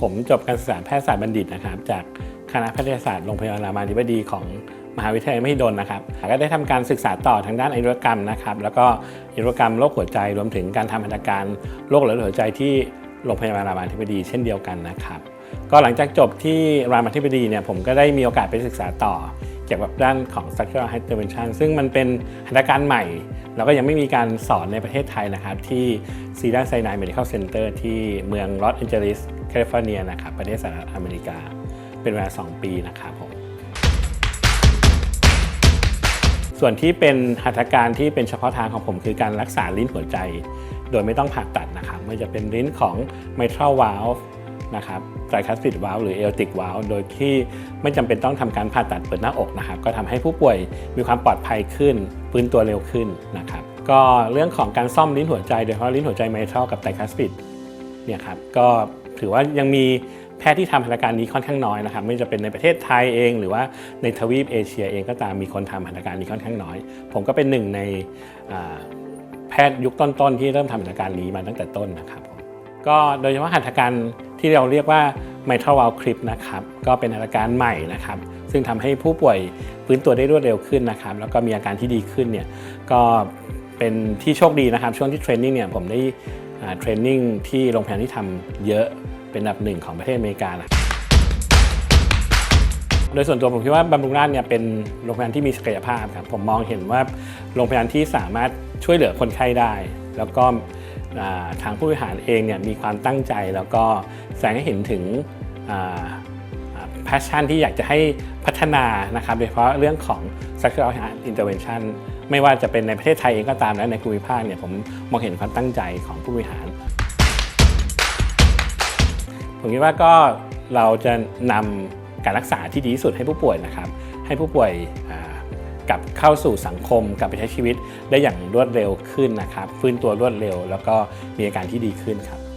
ผมจบการศึกษาแพทยศาสตร์บัณฑิตนะครับ จากคณะแพทยศาสตร์โรงพยาบาลรามาธิบดีของมหาวิทยาลัยมหิดลนะครับก็ได้ทำการศึกษาต่อทางด้านอายุรกรรมนะครับ แล้วก็อายุรกรรมโรคหัวใจรวมถึงการทำอัตถการโรคหลอดเลือดหัวใจที่โรงพยาบาลรามาธิบดีเช่นเดียวกันนะครับ ก็หลังจากจบที่รามาธิบดีเนี่ยผมก็ได้มีโอกาสไปศึกษาต่อ กี่ยวกับด้านของ structural heart intervention ซึ่งมันเป็นหัตถการใหม่ แล้วก็ยังไม่มีการสอนในประเทศไทยนะครับ ที่ c e d a r Sinai Medical Center ที่เมืองลอสแอนเจลิสแคลิฟอร์เนียนะครับประเทศสหรัฐอเมริกา เป็นเวลา 2 ปีนะครับผมส่วนที่เป็นหัตถการที่เป็นเฉพาะทางของผมคือการรักษาลิ้นหัวใจ โดยไม่ต้องผ่าตัดนะครับไม่ว่าจะเป็นลิ้นของ mitral valve นะครับ tricuspid valve หรือ aortic valve โดยที่ไม่จำเป็นต้องทำการผ่าตัดเปิดหน้าอกนะครับก็ทำให้ผู้ป่วยมีความปลอดภัยขึ้นฟื้นตัวเร็วขึ้นนะครับก็เรื่องของการซ่อมลิ้นหัวใจโดยเฉพาะลิ้นหัวใจ mitral กับ tricuspid เนี่ยครับก็ถือว่ายังมีแพทย์ที่ทำหัตการนี้ค่อนข้างน้อยนะครับไม่จะเป็นในประเทศไทยเอง หรือว่าในทวีปเอเชียเองก็ตามมีคนทำหัตการนี้ค่อนข้างน้อย ผมก็เป็นหนึ่งในแพทย์ยุคต้นๆ ที่เริ่มทำหัตการนี้มาตั้งแต่ต้นนะครับผม ก็โดยเฉพาะหัตถการที่เราเรียกว่า mitral valve clip นะครับก็เป็นหัตถการใหม่นะครับ ซึ่งทำให้ผู้ป่วยฟื้นตัวได้รวดเร็วขึ้นนะครับ แล้วก็มีอาการที่ดีขึ้นเนี่ยก็เป็นที่โชคดีนะครับ ช่วงที่เทรนนิ่งเนี่ยผมได้เทรนนิ่งที่โรงพยาบาลที่ทำเยอะเป็นอันดับหนึ่งของประเทศอเมริกานะโดยส่วนตัวผมคิดว่าบำรุงราษฎร์เนี่ยเป็นโรงพยาบาลที่มีศักยภาพครับผมมองเห็นว่าโรงพยาบาลที่สามารถช่วยเหลือคนไข้ได้ แล้วก็ ทางผู้บริหารเองเนี่ยมีความตั้งใจแล้วก็แสดงให้เห็นถึงแพชชั่นที่อยากจะให้พัฒนานะครับโดยเฉพาะเรื่องของ structural heart intervention ไม่ว่าจะเป็นในประเทศไทยเองก็ตามและในภูมิภาคเนี่ยผมมองเห็นความตั้งใจของผู้บริหาร ผมคิดว่าก็เราจะนำการรักษาที่ดีที่สุดให้ผู้ป่วยนะครับ ให้ผู้ป่วยอ กลับเข้าสู่สังคม กลับไปใช้ชีวิตได้อย่างรวดเร็วขึ้นนะครับฟื้นตัวรวดเร็ว แล้วก็มีอาการที่ดีขึ้นครับ